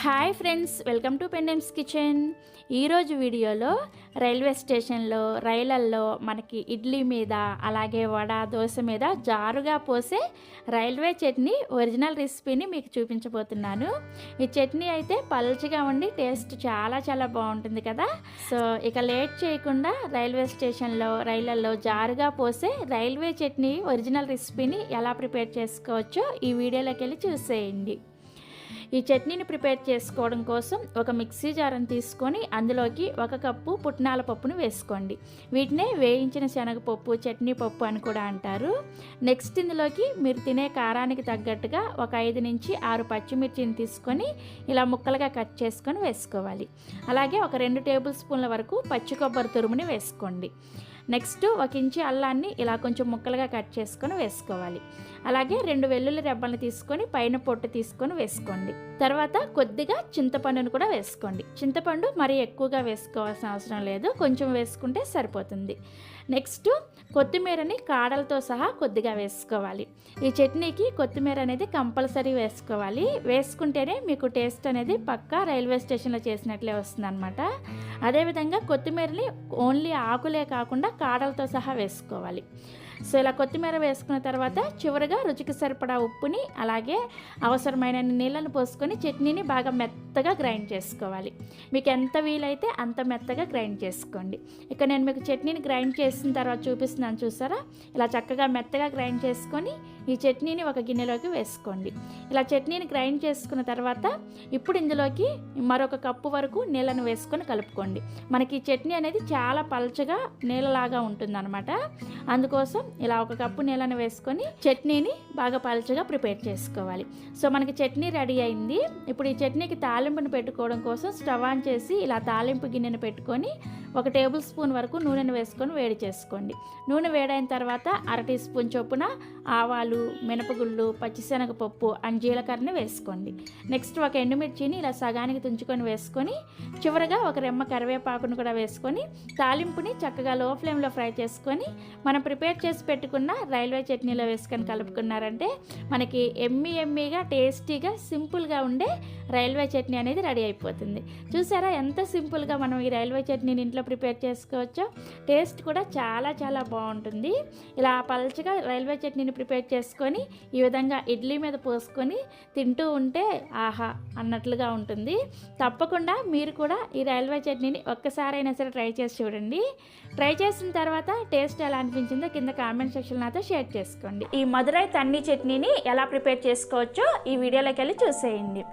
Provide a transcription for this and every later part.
Hi friends welcome to Pendems kitchen. ఈరోజు వీడియోలో railway స్టేషన్లో రైళ్ళల్లో మనకి ఇడ్లీ మీద అలాగే వడ దోశ మీద జారుగా పోసే రైల్వే చట్నీ ఒరిజినల్ రెసిపీని మీకు చూపించబోతున్నాను. ఈ చట్నీ అయితే పల్చగా ఉండి టేస్ట్ చాలా చాలా బాగుంటుంది కదా. సో ఇక లేట్ చేయకుండా రైల్వే స్టేషన్లో రైళ్ళల్లో జారుగా పోసే రైల్వే చట్నీ ఒరిజినల్ రెసిపీని ఎలా ప్రిపేర్ చేసుకోవచ్చో ఈ వీడియోలోకి వెళ్ళి చూసేయండి. ఈ చట్నీని ప్రిపేర్ చేసుకోవడం కోసం ఒక మిక్సీ జారని తీసుకొని అందులోకి ఒక కప్పు పుట్నాల పప్పును వేసుకోండి. వీటినే వేయించిన శనగపప్పు చట్నీ పప్పు అని కూడా అంటారు. నెక్స్ట్ ఇందులోకి మీరు తినే కారానికి తగ్గట్టుగా ఒక ఐదు నుంచి ఆరు పచ్చిమిర్చిని తీసుకొని ఇలా ముక్కలుగా కట్ చేసుకొని వేసుకోవాలి. అలాగే ఒక రెండు టేబుల్ స్పూన్ల వరకు పచ్చి కొబ్బరి తురుముని వేసుకోండి. నెక్స్ట్ ఒక ఇంచి అల్లాన్ని ఇలా కొంచెం ముక్కలుగా కట్ చేసుకొని వేసుకోవాలి. అలాగే రెండు వెల్లుల్లి రెబ్బలను తీసుకొని పైన పొట్టు తీసుకొని వేసుకోండి. తర్వాత కొద్దిగా చింతపండును కూడా వేసుకోండి. చింతపండు మరీ ఎక్కువగా వేసుకోవాల్సిన అవసరం లేదు. కొంచెం వేసుకుంటే సరిపోతుంది. నెక్స్ట్ కొత్తిమీరని కాడలతో సహా కొద్దిగా వేసుకోవాలి. ఈ చట్నీకి కొత్తిమీర అనేది కంపల్సరీ వేసుకోవాలి. వేసుకుంటేనే మీకు టేస్ట్ అనేది పక్కా రైల్వే స్టేషన్లో చేసినట్లే వస్తుందన్నమాట. అదేవిధంగా కొత్తిమీరని ఓన్లీ ఆకులే కాకుండా కాడలతో సహా వేసుకోవాలి. సో ఇలా కొత్తిమీర వేసుకున్న తర్వాత చివరిగా రుచికి సరిపడా ఉప్పుని అలాగే అవసరమైన నీళ్ళను పోసుకొని చట్నీని బాగా మెత్తగా గ్రైండ్ చేసుకోవాలి. మీకు ఎంత వీలైతే అంత మెత్తగా గ్రైండ్ చేసుకోండి. ఇక నేను మీకు చట్నీని గ్రైండ్ చేసిన తర్వాత చూపిస్తున్నాను చూసారా? ఇలా చక్కగా మెత్తగా గ్రైండ్ చేసుకొని ఈ చట్నీని ఒక గిన్నెలోకి వేసుకోండి. ఇలా చట్నీని గ్రైండ్ చేసుకున్న తర్వాత ఇప్పుడు ఇందులోకి మరొక కప్పు వరకు నీళ్ళను వేసుకొని కలుపుకోండి. మనకి ఈ చట్నీ అనేది చాలా పలచగా నీళ్ళలాగా ఉంటుందన్నమాట. అందుకోసం ఇలా ఒక కప్పు నీళ్ళని వేసుకొని చట్నీని బాగా పలచగా ప్రిపేర్ చేసుకోవాలి. సో మనకి చట్నీ రెడీ అయింది. ఇప్పుడు ఈ చట్నీకి తాలింపుని పెట్టుకోవడం కోసం స్టవ్ ఆన్ చేసి ఇలా తాలింపు గిన్నెను పెట్టుకొని ఒక టేబుల్ స్పూన్ వరకు నూనెను వేసుకొని వేడి చేసుకోండి. నూనె వేడైన తర్వాత అర టీ స్పూన్ చొప్పున ఆవాలు మినపగుళ్ళు పచ్చిశనగపప్పు అండ్ జీలకర్రని వేసుకోండి. నెక్స్ట్ ఒక ఎండుమిర్చిని ఇలా సగానికి తుంచుకొని వేసుకొని చివరగా ఒక రెమ్మ కరివేపాకును కూడా వేసుకొని తాలింపుని చక్కగా లో ఫ్లేమ్లో ఫ్రై చేసుకొని మనం ప్రిపేర్ చేసి పెట్టుకున్న రైల్వే చట్నీలో వేసుకొని కలుపుకున్నారంటే మనకి ఎమ్మి ఎమ్మిగా టేస్టీగా సింపుల్గా ఉండే రైల్వే చట్నీ అనేది రెడీ అయిపోతుంది. చూసారా ఎంత సింపుల్గా మనం ఈ రైల్వే చట్నీని ఇంట్లో ప్రిపేర్ చేసుకోవచ్చో? టేస్ట్ కూడా చాలా చాలా బాగుంటుంది. ఇలా పలచగా రైల్వే చట్నీని ప్రిపేర్ చేసుకొని ఈ విధంగా ఇడ్లీ మీద పోసుకొని తింటూ ఉంటే ఆహా అన్నట్లుగా ఉంటుంది. తప్పకుండా మీరు కూడా ఈ రైల్వే చట్నీని ఒక్కసారైనా సరే ట్రై చేసి చూడండి. ట్రై చేసిన తర్వాత టేస్ట్ ఎలా అనిపించిందో కింద కామెంట్ సెక్షన్ నాతో షేర్ చేసుకోండి. ఈ మధురై తన్ని చట్నీని ఎలా ప్రిపేర్ చేసుకోవచ్చో ఈ వీడియోలోకి వెళ్ళి చూసేయండి.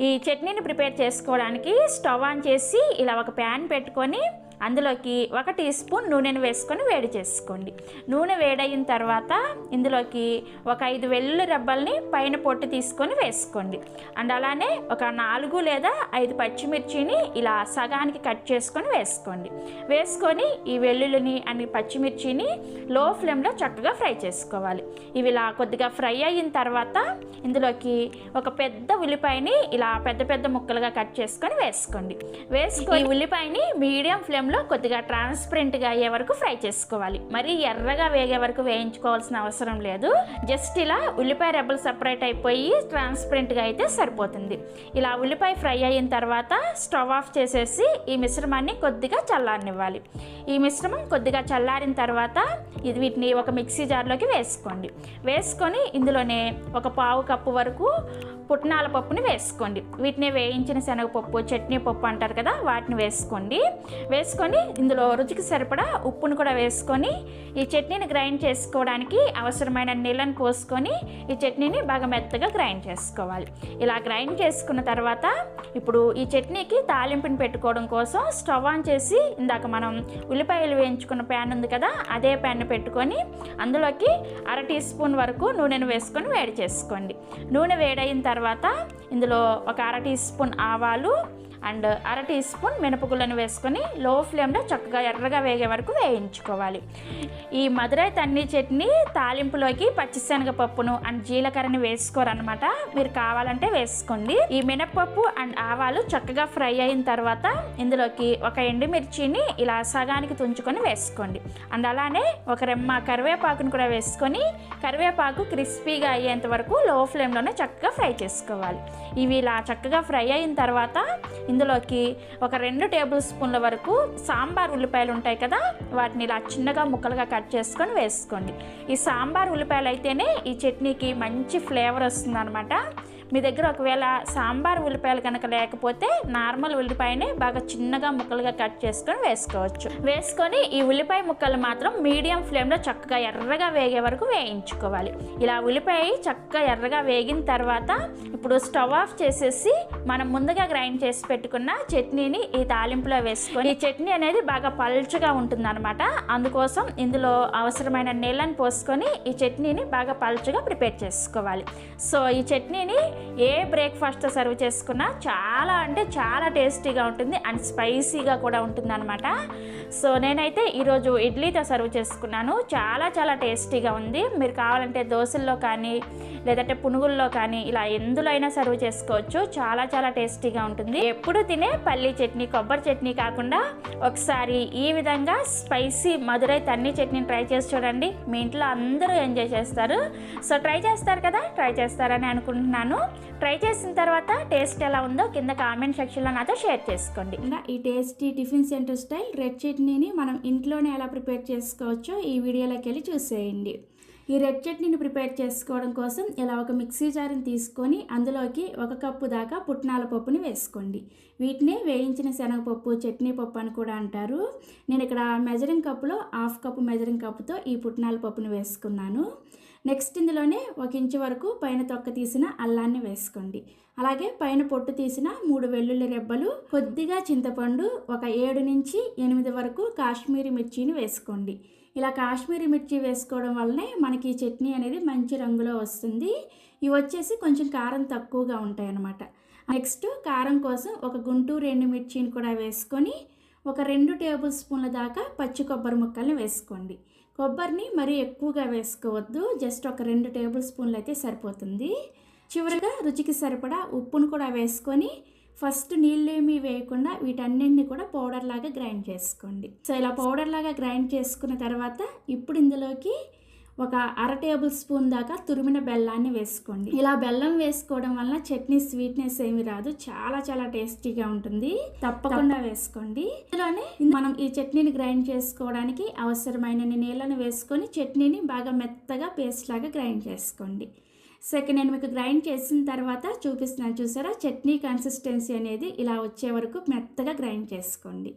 ఈ చట్నీని ప్రిపేర్ చేసుకోవడానికి స్టవ్ ఆన్ చేసి ఇలా ఒక ప్యాన్ పెట్టుకొని అందులోకి ఒక టీ స్పూన్ నూనెను వేసుకొని వేడి చేసుకోండి. నూనె వేడయిన తర్వాత ఇందులోకి ఒక ఐదు వెల్లుల్లి రెబ్బల్ని పైన పొట్టు తీసుకొని వేసుకోండి. అండ్ అలానే ఒక నాలుగు లేదా ఐదు పచ్చిమిర్చిని ఇలా సగానికి కట్ చేసుకొని వేసుకోండి. వేసుకొని ఈ వెల్లుల్లిని అండ్ పచ్చిమిర్చిని లో ఫ్లేమ్లో చక్కగా ఫ్రై చేసుకోవాలి. ఇవి ఇలా కొద్దిగా ఫ్రై అయిన తర్వాత ఇందులోకి ఒక పెద్ద ఉల్లిపాయని ఇలా పెద్ద పెద్ద ముక్కలుగా కట్ చేసుకొని వేసుకోండి. వేసుకొని ఉల్లిపాయని మీడియం ఫ్లేమ్ లో కొద్దిగా ట్రాన్స్పరెంట్గా అయ్యే వరకు ఫ్రై చేసుకోవాలి. మరి ఎర్రగా వేగే వరకు వేయించుకోవాల్సిన అవసరం లేదు. జస్ట్ ఇలా ఉల్లిపాయ రెబ్బలు సపరేట్ అయిపోయి ట్రాన్స్పరెంట్గా అయితే సరిపోతుంది. ఇలా ఉల్లిపాయ ఫ్రై అయిన తర్వాత స్టవ్ ఆఫ్ చేసేసి ఈ మిశ్రమాన్ని కొద్దిగా చల్లారనివ్వాలి. ఈ మిశ్రమం కొద్దిగా చల్లారిన తర్వాత ఇది వీటిని ఒక మిక్సీ జార్లోకి వేసుకోండి. వేసుకొని ఇందులోనే ఒక పావు కప్పు వరకు పుట్నాల పప్పుని వేసుకోండి. వీటిని వేయించిన శనగపప్పు చట్నీ పప్పు అంటారు కదా వాటిని వేసుకోండి. వేసుకొని ఇందులో రుచికి సరిపడా ఉప్పును కూడా వేసుకొని ఈ చట్నీని గ్రైండ్ చేసుకోవడానికి అవసరమైన నీళ్ళని పోసుకొని ఈ చట్నీని బాగా మెత్తగా గ్రైండ్ చేసుకోవాలి. ఇలా గ్రైండ్ చేసుకున్న తర్వాత ఇప్పుడు ఈ చట్నీకి తాలింపుని పెట్టుకోవడం కోసం స్టవ్ ఆన్ చేసి ఇందాక మనం ఉల్లిపాయలు వేయించుకున్న ప్యాన్ ఉంది కదా అదే ప్యాన్ పెట్టుకొని అందులోకి అర టీ స్పూన్ వరకు నూనెను వేసుకొని వేడి చేసుకోండి. నూనె వేడైన తర్వాత తర్వాత ఇందులో ఒక అర టీ స్పూన్ ఆవాలు అండ్ అర టీ స్పూన్ మినపగుళ్ళను వేసుకొని లో ఫ్లేమ్లో చక్కగా ఎర్రగా వేగే వరకు వేయించుకోవాలి. ఈ మధురై తన్ని చట్నీ తాలింపులోకి పచ్చిశనగపప్పును అండ్ జీలకర్రని వేసుకోరనమాట మీరు కావాలంటే వేసుకోండి. ఈ మినపప్పు అండ్ ఆవాలు చక్కగా ఫ్రై అయిన తర్వాత ఇందులోకి ఒక ఎండుమిర్చిని ఇలా సగానికి తుంచుకొని వేసుకోండి. అండ్ అలానే ఒక రెమ్మ కరివేపాకును కూడా వేసుకొని కరివేపాకు క్రిస్పీగా అయ్యేంత వరకు లో ఫ్లేమ్లోనే చక్కగా ఫ్రై చేసుకోవాలి. ఇవి ఇలా చక్కగా ఫ్రై అయిన తర్వాత ఇందులోకి ఒక రెండు టేబుల్ స్పూన్ల వరకు సాంబార్ ఉల్లిపాయలు ఉంటాయి కదా వాటిని ఇలా చిన్నగా ముక్కలుగా కట్ చేసుకొని వేసుకోండి. ఈ సాంబార్ ఉల్లిపాయలు అయితేనే ఈ చట్నీకి మంచి ఫ్లేవర్ వస్తుంది మీ దగ్గర ఒకవేళ సాంబార్ ఉల్లిపాయలు కనుక లేకపోతే నార్మల్ ఉల్లిపాయని బాగా చిన్నగా ముక్కలుగా కట్ చేసుకొని వేసుకోవచ్చు. వేసుకొని ఈ ఉల్లిపాయ ముక్కలు మాత్రం మీడియం ఫ్లేమ్లో చక్కగా ఎర్రగా వేగే వరకు వేయించుకోవాలి. ఇలా ఉల్లిపాయ చక్కగా ఎర్రగా వేగిన తర్వాత ఇప్పుడు స్టవ్ ఆఫ్ చేసేసి మనం ముందుగా గ్రైండ్ చేసి పెట్టుకున్న చట్నీని ఈ తాలింపులో వేసుకొని ఈ చట్నీ అనేది బాగా పల్చగా ఉంటుందన్నమాట. అందుకోసం ఇందులో అవసరమైన నీళ్ళని పోసుకొని ఈ చట్నీని బాగా పల్చగా ప్రిపేర్ చేసుకోవాలి. సో ఈ చట్నీని ఏ బ్రేక్ఫాస్ట్ సర్వ్ చేసుకున్నా చాలా అంటే చాలా టేస్టీగా ఉంటుంది అండ్ స్పైసీగా కూడా ఉంటుంది అనమాట సో నేనైతే ఈరోజు ఇడ్లీతో సర్వ్ చేసుకున్నాను. చాలా చాలా టేస్టీగా ఉంది. మీరు కావాలంటే దోశల్లో కానీ లేదంటే పునుగుల్లో కానీ ఇలా ఎందులో అయినా సర్వ్ చేసుకోవచ్చు. చాలా చాలా టేస్టీగా ఉంటుంది. ఎప్పుడు తినే పల్లీ చట్నీ కొబ్బరి చట్నీ కాకుండా ఒకసారి ఈ విధంగా స్పైసీ మధురై తన్ని చట్నీని ట్రై చేసి చూడండి. మీ ఇంట్లో అందరూ ఎంజాయ్ చేస్తారు. సో ట్రై చేస్తారు కదా ట్రై చేస్తారని అనుకుంటున్నాను. ట్రై చేసిన తర్వాత టేస్ట్ ఎలా ఉందో కింద కామెంట్ సెక్షన్లో నాతో షేర్ చేసుకోండి. ఇలా ఈ tasty tiffin center style red చట్నీని మనం ఇంట్లోనే ఎలా ప్రిపేర్ చేసుకోవచ్చో ఈ వీడియోలోకి వెళ్ళి చూసేయండి. ఈ రెడ్ చట్నీని ప్రిపేర్ చేసుకోవడం కోసం ఇలా ఒక మిక్సీ జార్ని తీసుకొని అందులోకి ఒక కప్పు దాకా పుట్నాల పప్పుని వేసుకోండి. వీటిని వేయించిన శనగపప్పు చట్నీ పప్పు అని కూడా అంటారు. నేను ఇక్కడ మెజరింగ్ కప్పులో హాఫ్ కప్పు మెజరింగ్ కప్పుతో ఈ పుట్నాల పప్పుని వేసుకున్నాను. నెక్స్ట్ ఇందులోనే ఒక ఇంచు వరకు పైన తొక్క తీసిన అల్లాన్ని వేసుకోండి. అలాగే పైన పొట్టు తీసిన మూడు వెల్లుల్లి రెబ్బలు కొద్దిగా చింతపండు ఒక ఏడు నుంచి ఎనిమిది వరకు కాశ్మీరీ మిర్చిని వేసుకోండి. ఇలా కాశ్మీరీ మిర్చి వేసుకోవడం వల్లనే మనకి ఈ చట్నీ అనేది మంచి రంగులో వస్తుంది. ఇవి వచ్చేసి కొంచెం కారం తక్కువగా ఉంటాయి అన్నమాట నెక్స్ట్ కారం కోసం ఒక గుంటూరు ఎండు మిర్చిని కూడా వేసుకొని ఒక రెండు టేబుల్ స్పూన్ల దాకా పచ్చి కొబ్బరి ముక్కల్ని వేసుకోండి. కొబ్బరిని మరీ ఎక్కువగా వేసుకోవద్దు. జస్ట్ ఒక రెండు టేబుల్ స్పూన్లు అయితే సరిపోతుంది. చివరిగా రుచికి సరిపడా ఉప్పును కూడా వేసుకొని ఫస్ట్ నీళ్ళేమీ వేయకుండా వీటన్నింటిని కూడా పౌడర్ లాగా గ్రైండ్ చేసుకోండి. సో ఇలా పౌడర్ లాగా గ్రైండ్ చేసుకున్న తర్వాత ఇప్పుడు ఇందులోకి ఒక అర టేబుల్ స్పూన్ దాకా తురిమిన బెల్లాన్ని వేసుకోండి. ఇలా బెల్లం వేసుకోవడం వలన చట్నీ స్వీట్నెస్ ఏమి రాదు చాలా చాలా టేస్టీగా ఉంటుంది. తప్పకుండా వేసుకోండి. ఇందులోనే మనం ఈ చట్నీని గ్రైండ్ చేసుకోవడానికి అవసరమైన నీళ్ళని వేసుకొని చట్నీని బాగా మెత్తగా పేస్ట్ లాగా గ్రైండ్ చేసుకోండి. సెకండ్ నేను మీకు గ్రైండ్ చేసిన తర్వాత చూపిస్తున్నాను చూసారా? చట్నీ కన్సిస్టెన్సీ అనేది ఇలా వచ్చే వరకు మెత్తగా గ్రైండ్ చేసుకోండి.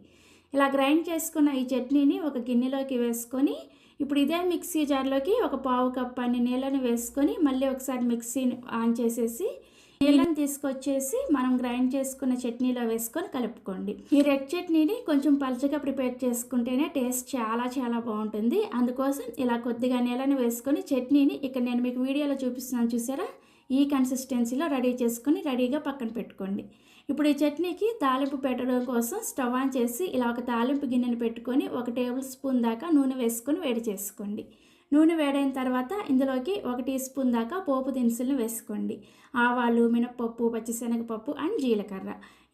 ఇలా గ్రైండ్ చేసుకున్న ఈ చట్నీని ఒక గిన్నెలోకి వేసుకొని ఇప్పుడు ఇదే మిక్సీ జార్లోకి ఒక పావు కప్ అన్ని నీళ్ళని వేసుకొని మళ్ళీ ఒకసారి మిక్సీని ఆన్ చేసేసి నీళ్ళని తీసుకొచ్చేసి మనం గ్రైండ్ చేసుకున్న చట్నీలో వేసుకొని కలుపుకోండి. ఈ రెడ్ చట్నీని కొంచెం పలుచగా ప్రిపేర్ చేసుకుంటేనే టేస్ట్ చాలా చాలా బాగుంటుంది. అందుకోసం ఇలా కొద్దిగా నీళ్ళని వేసుకొని చట్నీని ఇక్కడ నేను మీకు వీడియోలో చూపిస్తున్నాను చూసారా? ఈ కన్సిస్టెన్సీలో రెడీ చేసుకొని రెడీగా పక్కన పెట్టుకోండి. ఇప్పుడు ఈ చట్నీకి తాలింపు పెట్టడం కోసం స్టవ్ ఆన్ చేసి ఇలా ఒక తాలింపు గిన్నెను పెట్టుకొని ఒక టేబుల్ స్పూన్ దాకా నూనె వేసుకొని వేడి చేసుకోండి. నూనె వేడైన తర్వాత ఇందులోకి ఒక టీ స్పూన్ దాకా పోపు దినుసులను వేసుకోండి. ఆవాలు మినపప్పు పచ్చిశనగపప్పు అండ్ జీలకర్ర.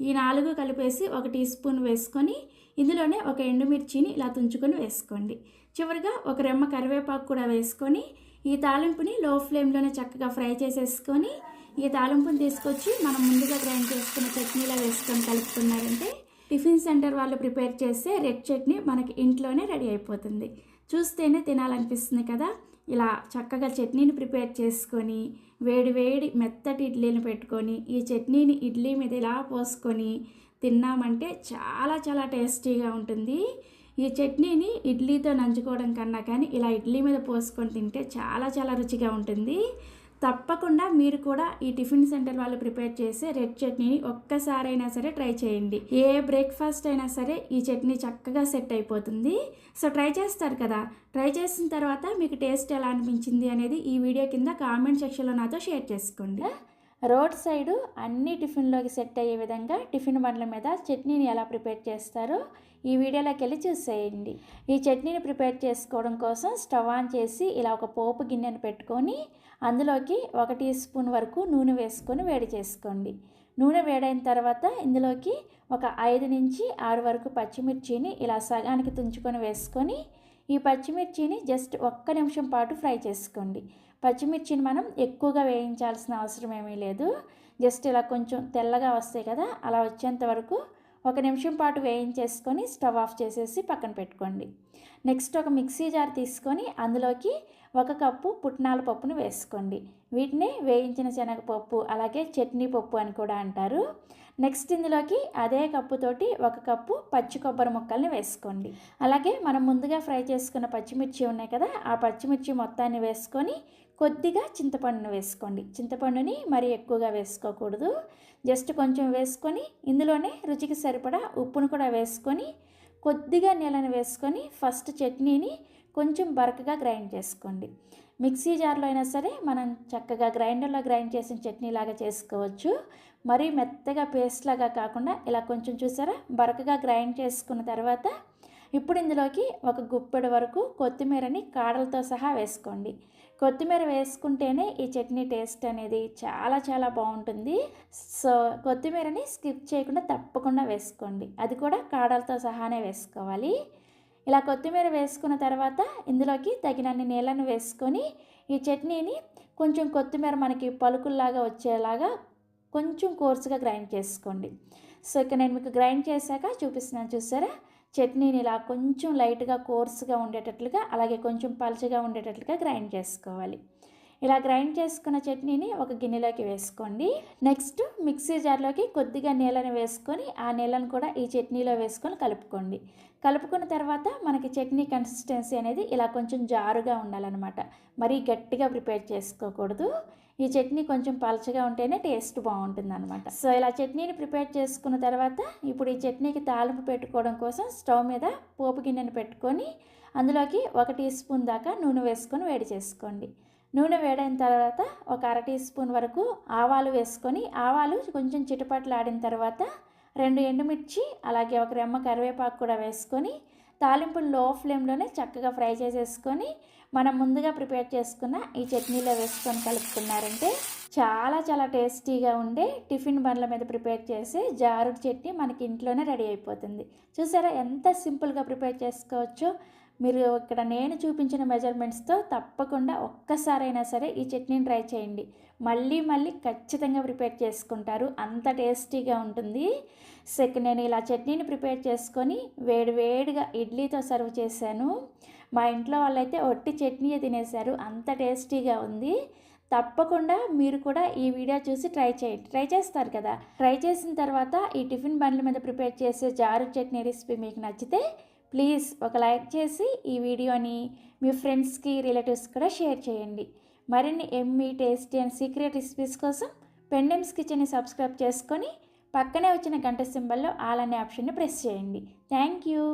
ఈ నాలుగు కలిపేసి ఒక టీ స్పూన్ వేసుకొని ఇందులోనే ఒక ఎండుమిర్చిని ఇలా తుంచుకొని వేసుకోండి. చివరిగా ఒక రెమ్మ కరివేపాకు కూడా వేసుకొని ఈ తాలింపుని లో ఫ్లేమ్లోనే చక్కగా ఫ్రై చేసేసుకొని ఈ తాలింపుని తీసుకొచ్చి మనం ముందుగా గ్రైండ్ చేసుకున్న చట్నీలో వేసుకొని కలుపుకున్నారంటే టిఫిన్ సెంటర్ వాళ్ళు ప్రిపేర్ చేసే రెడ్ చట్నీ మనకి ఇంట్లోనే రెడీ అయిపోతుంది. చూస్తేనే తినాలనిపిస్తుంది కదా. ఇలా చక్కగా చట్నీని ప్రిపేర్ చేసుకొని వేడి వేడి మెత్తటి ఇడ్లీని పెట్టుకొని ఈ చట్నీని ఇడ్లీ మీద ఇలా పోసుకొని తిన్నామంటే చాలా చాలా టేస్టీగా ఉంటుంది. ఈ చట్నీని ఇడ్లీతో నంచుకోవడం కన్నా కానీ ఇలా ఇడ్లీ మీద పోసుకొని తింటే చాలా చాలా రుచిగా ఉంటుంది. తప్పకుండా మీరు కూడా ఈ టిఫిన్ సెంటర్ వాళ్ళు ప్రిపేర్ చేసే రెడ్ చట్నీని ఒక్కసారైనా సరే ట్రై చేయండి. ఏ బ్రేక్ఫాస్ట్ అయినా సరే ఈ చట్నీ చక్కగా సెట్ అయిపోతుంది. సో ట్రై చేస్తారు కదా. ట్రై చేసిన తర్వాత మీకు టేస్ట్ ఎలా అనిపించింది అనేది ఈ వీడియో కింద కామెంట్ సెక్షన్లో నాతో షేర్ చేసుకోండి. రోడ్ సైడు అన్ని టిఫిన్లోకి సెట్ అయ్యే విధంగా టిఫిన్ బండ్ల మీద చట్నీని ఎలా ప్రిపేర్ చేస్తారో ఈ వీడియోలోకి వెళ్ళి చూసేయండి. ఈ చట్నీని ప్రిపేర్ చేసుకోవడం కోసం స్టవ్ ఆన్ చేసి ఇలా ఒక పోపు గిన్నెను పెట్టుకొని అందులోకి ఒక టీ స్పూన్ వరకు నూనె వేసుకొని వేడి చేసుకోండి. నూనె వేడైన తర్వాత ఇందులోకి ఒక ఐదు నుంచి ఆరు వరకు పచ్చిమిర్చిని ఇలా సగానికి తుంచుకొని వేసుకొని ఈ పచ్చిమిర్చిని జస్ట్ ఒక్క నిమిషం పాటు ఫ్రై చేసుకోండి. పచ్చిమిర్చిని మనం ఎక్కువగా వేయించాల్సిన అవసరం ఏమీ లేదు. జస్ట్ ఇలా కొంచెం తెల్లగా వస్తాయి కదా అలా వచ్చేంత వరకు ఒక నిమిషం పాటు వేయించేసుకొని స్టవ్ ఆఫ్ చేసేసి పక్కన పెట్టుకోండి. నెక్స్ట్ ఒక మిక్సీ జార్ తీసుకొని అందులోకి ఒక కప్పు పుట్నాల పప్పును వేసుకోండి. వీటిని వేయించిన శనగపప్పు అలాగే చట్నీ పప్పు అని కూడా అంటారు. నెక్స్ట్ ఇందులోకి అదే కప్పుతోటి ఒక కప్పు పచ్చి కొబ్బరి ముక్కల్ని వేసుకోండి. అలాగే మనం ముందుగా ఫ్రై చేసుకున్న పచ్చిమిర్చి ఉన్నాయి కదా ఆ పచ్చిమిర్చి మొత్తాన్ని వేసుకొని కొద్దిగా చింతపండును వేసుకోండి. చింతపండుని మరీ ఎక్కువగా వేసుకోకూడదు. జస్ట్ కొంచెం వేసుకొని ఇందులోనే రుచికి సరిపడా ఉప్పును కూడా వేసుకొని కొద్దిగా నీళ్ళని వేసుకొని ఫస్ట్ చట్నీని కొంచెం బరకగా గ్రైండ్ చేసుకోండి. మిక్సీ జార్లో అయినా సరే మనం చక్కగా గ్రైండర్లో గ్రైండ్ చేసిన చట్నీ లాగా చేసుకోవచ్చు. మరీ మెత్తగా పేస్ట్ లాగా కాకుండా ఇలా కొంచెం చూసారా? బరకగా గ్రైండ్ చేసుకున్న తర్వాత ఇప్పుడు ఇందులోకి ఒక గుప్పెడు వరకు కొత్తిమీరని కాడలతో సహా వేసుకోండి. కొత్తిమీర వేసుకుంటేనే ఈ చట్నీ టేస్ట్ అనేది చాలా చాలా బాగుంటుంది. సో కొత్తిమీరని స్కిప్ చేయకుండా తప్పకుండా వేసుకోండి. అది కూడా కాడలతో సహానే వేసుకోవాలి. ఇలా కొత్తిమీర వేసుకున్న తర్వాత ఇందులోకి తగినన్ని నీళ్ళను వేసుకొని ఈ చట్నీని కొంచెం కొత్తిమీర మనకి పలుకుల్లాగా వచ్చేలాగా కొంచెం కోర్సుగా గ్రైండ్ చేసుకోండి. సో ఇక నేను మీకు గ్రైండ్ చేశాక చూపిస్తున్నాను చూసారా? చట్నీని ఇలా కొంచెం లైట్గా కోర్సుగా ఉండేటట్లుగా అలాగే కొంచెం పలుచగా ఉండేటట్లుగా గ్రైండ్ చేసుకోవాలి. ఇలా గ్రైండ్ చేసుకున్న చట్నీని ఒక గిన్నెలోకి వేసుకోండి. నెక్స్ట్ మిక్సీ జార్లోకి కొద్దిగా నీళ్ళని వేసుకొని ఆ నీళ్ళను కూడా ఈ చట్నీలో వేసుకొని కలుపుకోండి. కలుపుకున్న తర్వాత మనకి చట్నీ కన్సిస్టెన్సీ అనేది ఇలా కొంచెం జారుగా ఉండాలన్నమాట. మరీ గట్టిగా ప్రిపేర్ చేసుకోకూడదు. ఈ చట్నీ కొంచెం పలచగా ఉంటేనే టేస్ట్ బాగుంటుంది అనమాట సో ఇలా చట్నీని ప్రిపేర్ చేసుకున్న తర్వాత ఇప్పుడు ఈ చట్నీకి తాలింపు పెట్టుకోవడం కోసం స్టవ్ మీద పోపు గిన్నెను పెట్టుకొని అందులోకి ఒక టీ స్పూన్ దాకా నూనె వేసుకొని వేడి చేసుకోండి. నూనె వేడైన తర్వాత ఒక అర టీ స్పూన్ వరకు ఆవాలు వేసుకొని ఆవాలు కొంచెం చిటపట్లాడిన తర్వాత రెండు ఎండుమిర్చి అలాగే ఒక రెమ్మ కరివేపాకు కూడా వేసుకొని తాలింపు లో ఫ్లేమ్లోనే చక్కగా ఫ్రై చేసేసుకొని మనం ముందుగా ప్రిపేర్ చేసుకున్న ఈ చట్నీలో వేసుకొని కలుపుకున్నారంటే చాలా చాలా టేస్టీగా ఉండే టిఫిన్ బండ్ల మీద ప్రిపేర్ చేసి జారుడు చట్నీ మనకి ఇంట్లోనే రెడీ అయిపోతుంది. చూసారా ఎంత సింపుల్గా ప్రిపేర్ చేసుకోవచ్చో? మీరు ఇక్కడ నేను చూపించిన మెజర్మెంట్స్తో తప్పకుండా ఒక్కసారైనా సరే ఈ చట్నీని ట్రై చేయండి. మళ్ళీ మళ్ళీ ఖచ్చితంగా ప్రిపేర్ చేసుకుంటారు. అంత టేస్టీగా ఉంటుంది. సెక్ నేను ఇలా చట్నీని ప్రిపేర్ చేసుకొని వేడివేడిగా ఇడ్లీతో సర్వ్ చేశాను. మా ఇంట్లో వాళ్ళైతే ఒట్టి చట్నీయే తినేశారు. అంత టేస్టీగా ఉంది. తప్పకుండా మీరు కూడా ఈ వీడియో చూసి ట్రై చేయండి. ట్రై చేస్తారు కదా. ట్రై చేసిన తర్వాత ఈ టిఫిన్ బండ్ల మీద ప్రిపేర్ చేసే జారు చట్నీ రెసిపీ మీకు నచ్చితే ప్లీజ్ ఒక లైక్ చేసి ఈ వీడియోని మీ ఫ్రెండ్స్కి రిలేటివ్స్ కూడా షేర్ చేయండి. మరిన్ని yummy tasty and secret recipes కోసం పెండెమ్స్ కిచెన్ని సబ్స్క్రైబ్ చేసుకొని పక్కనే వచ్చిన గంట సింబల్లో ఆల్ అనే ఆప్షన్ని ప్రెస్ చేయండి. Thank you.